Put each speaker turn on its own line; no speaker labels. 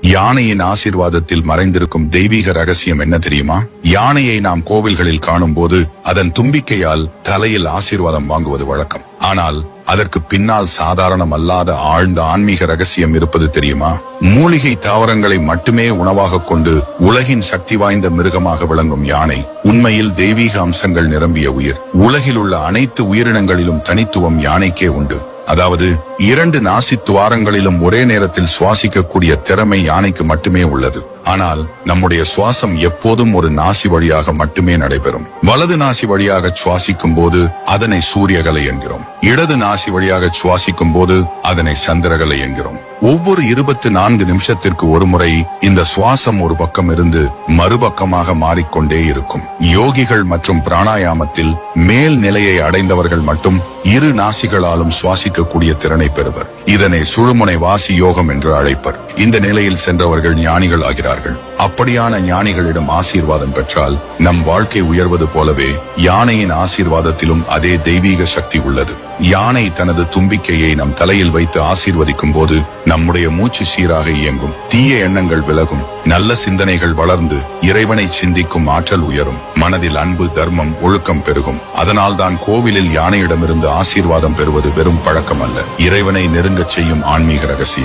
யானையின் ஆசீர்வாதத்தில் மறைந்திருக்கும் தெய்வீக ரகசியம் என்ன தெரியுமா? யானையை நாம் கோவில்களில் காணும் போது அதன் தும்பிக்கையால் தலையில் ஆசீர்வாதம் வாங்குவது வழக்கம். ஆனால் அதற்கு பின்னால் சாதாரணம் அல்லாத ஆழ்ந்த ஆன்மீக ரகசியம் இருப்பது தெரியுமா? மூலிகை தாவரங்களை மட்டுமே உணவாக கொண்டு உலகின் சக்தி வாய்ந்த மிருகமாக விளங்கும் யானை உண்மையில் தெய்வீக அம்சங்கள் நிரம்பிய உயிர். உலகில் உள்ள அனைத்து உயிரினங்களிலும் தனித்துவம் யானைக்கே உண்டு. அதாவது இரண்டு நாசி துவாரங்களிலும் ஒரே நேரத்தில் சுவாசிக்கக்கூடிய திறமை யானைக்கு மட்டுமே உள்ளது. ஆனால் நம்முடைய சுவாசம் எப்போதும் ஒரு நாசி வழியாக மட்டுமே நடைபெறும். வலது நாசி வழியாக சுவாசிக்கும் போது அதனை சூரியகலை என்கிறோம். இடது நாசி வழியாக சுவாசிக்கும் போது அதனை சந்திரகலை என்கிறோம். ஒவ்வொரு இருபத்தி நான்கு நிமிஷத்திற்கு ஒரு முறை இந்த சுவாசம் ஒரு பக்கம் இருந்து மறுபக்கமாக மாறிக்கொண்டே இருக்கும். யோகிகள் மற்றும் பிராணாயாமத்தில் மேல் நிலையை அடைந்தவர்கள் மட்டும் இரு நாசிகளாலும் சுவாசிக்கக்கூடிய திறனை பெறுவர். இதனை சுழுமுனை வாசி யோகம் என்று அழைப்பர். இந்த நிலையில் சென்றவர்கள் ஞானிகள் ஆகிறார்கள். அப்படியான ஞானிகளிடம் ஆசீர்வாதம் பெற்றால் நம் வாழ்க்கை உயர்வது போலவே யானையின் ஆசீர்வாதத்திலும் அதே தெய்வீக சக்தி உள்ளது. யானை தனது தும்பிக்கையை நம் தலையில் வைத்து ஆசீர்வதிக்கும் போது நம்முடைய மூச்சு சீராக இயங்கும். தீய எண்ணங்கள் விலகும். நல்ல சிந்தனைகள் வளர்ந்து இறைவனை சிந்திக்கும் ஆற்றல் உயரும். மனதில் அன்பு தர்மம் ஒழுக்கம் பெருகும். அதனால் தான் கோவிலில் யானையிடமிருந்து ஆசீர்வாதம் பெறுவது வெறும் பழக்கம் அல்ல இறைவனை நெருங்கச் செய்யும் ஆன்மீக ரகசியம்.